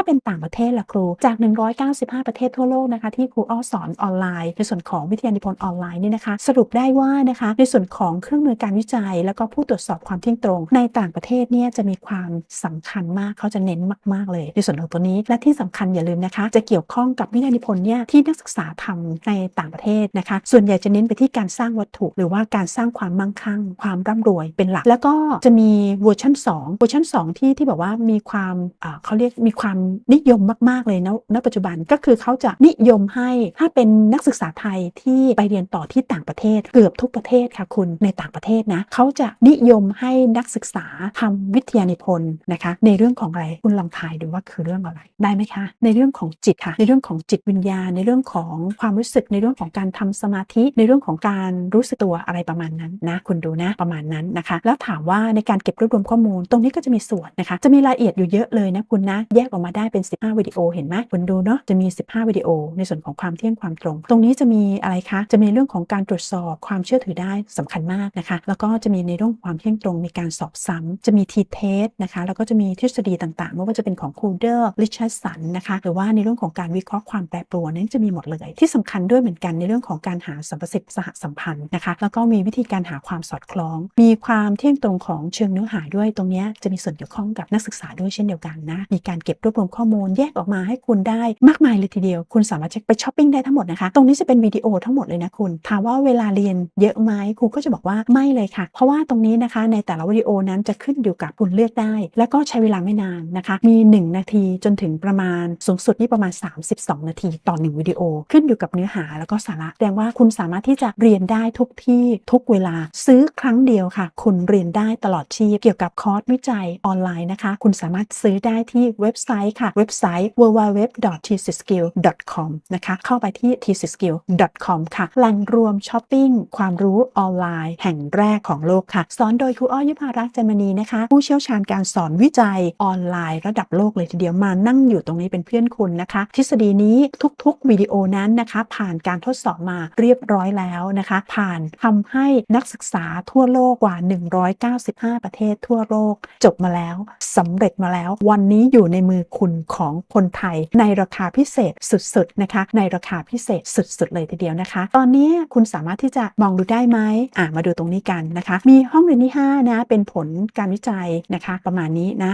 าเป็นต่างประเทศล่ะครูจาก 195 ประเทศทั่วโลกนะคะที่ครูอ้อสอนออนไลน์ ในส่วนของวิทยานิพนธ์ออนไลน์เนี่ยนะคะ สรุปได้ว่านะคะในส่วนของเครื่องมือการวิจัย แล้วก็ผู้ตรวจสอบความเที่ยงตรง ในต่างประเทศเนี่ยจะมีความสำคัญมากเขาจะเน้นมาก ๆ เลย ในส่วนของตัวนี้และที่สำคัญอย่าลืมนะคะ จะเกี่ยวข้องกับวิทยานิพนธ์เนี่ยที่นักศึกษาทำในต่างประเทศนะคะ ส่วนใหญ่จะเน้นไปที่การสร้างวัตถุ หรือว่าการสร้างความมั่งคั่ง ความร่ำรวยเป็นหลัก แล้วก็จะมีเวอร์ชัน2เวอร์ชัน2ที่ที่แบบว่ามีความเขาเรียกมีความนิยมมากๆเลยนะณปัจจุบันก็คือเขาจะนิยมให้ถ้าเป็นนักศึกษาไทยที่ไปเรียนต่อที่ต่างประเทศ เกือบทุกประเทศค่ะคุณในต่างประเทศนะเขาจะนิยมให้นักศึกษาทำวิทยานิพนธ์นะคะในเรื่องของอะไรคุณลองทายดูว่าคือเรื่องอะไรได้ไหมคะ ในเรื่องของจิตค่ะ ในเรื่องของจิตวิญญาณ ในเรื่องของความรู้สึกในเรื่องของการทำสมาธิในเรื่องของการรู้สึกตัวอะไรประมาณนั้นนะคุณดูนะประมาณนั้นนะคะ แล้วถามว่าในการเก็บรวบรวมข้อมูล ตรงนี้ก็จะมีส่วนนะคะ จะมีรายละเอียดอยู่เยอะเลยนะคุณนะแยกออกมาได้ได้เป็น 15 วิดีโอเห็นไหมคุณดูเนาะจะมี 15 วิดีโอ ในส่วนของความเที่ยงความตรง ตรงนี้จะมีอะไรคะจะมีเรื่องของการตรวจสอบความเชื่อถือได้สำคัญมากนะคะ แล้วก็จะมีในเรื่องความเที่ยงตรงมีการสอบซ้ำจะมีทีเทสนะคะแล้วก็จะมีทฤษฎีต่างๆไม่ว่าจะเป็นของคูเดอร์ลิชาร์สันนะคะหรือว่าในเรื่องของการวิเคราะห์ความแปรปรวนนั้นจะมีหมดเลยที่สำคัญด้วยเหมือนกันในเรื่องของการหาสัมประสิทธิ์สหสัมพันธ์นะคะแล้วก็มีวิธีการหาความสอดคล้อง มีความเที่ยงตรงของเชิงเนื้อหาด้วยตรงนี้จะมีส่วนเกี่ยวข้องกับนักศึกษาด้วยเช่นเดียวกันนะมีการเก็บรวบวมข้อมูลแยกออกมาให้คุณได้มากมายเลยทีเดียว คุณสามารถไปช้อปปิ้งได้ทั้งหมดนะคะ ตรงนี้จะเป็นวิดีโอทั้งหมดเลยนะคุณ ถามว่าเวลาเรียนเยอะไหมครูก็จะบอกว่าไม่เลยค่ะ เพราะว่าตรงนี้นะคะในแต่ละวิดีโอนั้นจะขึ้นอยู่กับคุณเลือกได้ แล้วก็ใช้เวลาไม่นานนะคะ มี 1 นาทีจนถึงประมาณสูงสุดนี่ประมาณ 32 นาทีต่อ 1 วิดีโอ ขึ้นอยู่กับเนื้อหาแล้วก็สาระแสดงว่าคุณสามารถที่จะเรียนได้ทุกที่ทุกเวลาซื้อครั้งเดียวค่ะ คุณเรียนได้ตลอดชีพเกี่ยวกับคอร์สวิจัยออนไลน์นะคะ คุณสามารถซื้อได้ที่เว็บไซต์ค่ะ เว็บไซต์ www.tcskill.com นะคะ เข้าไปที่ tcskill.com ค่ะ แหล่งรวมช้อปปิ้ง ความรู้ออนไลน์ แห่งแรกของโลกค่ะ สอนโดยครูอ้อยุพารักษ์จันมณีนะคะ ผู้เชี่ยวชาญการสอนวิจัยออนไลน์ระดับโลกเลยทีเดียวมานั่งอยู่ตรงนี้เป็นเพื่อนคุณนะคะ ทฤษฎีนี้ทุกๆวิดีโอนั้นนะคะ ผ่านการทดสอบมาเรียบร้อยแล้วนะคะ ผ่านทำให้นักศึกษาทั่วโลกกว่า 195 ประเทศทั่วโลก จบมาแล้วสำเร็จมาแล้ว วันนี้อยู่ในมือคุณของคนไทยในราคาพิเศษสุดๆนะคะ ในราคาพิเศษสุดๆเลยทีเดียวนะคะ ตอนนี้คุณสามารถที่จะมองดูได้ไหมอ่ามาดูตรงนี้กันนะคะ มีห้องเรียนที่5นะเป็นผลการวิจัยนะคะ ประมาณนี้นะ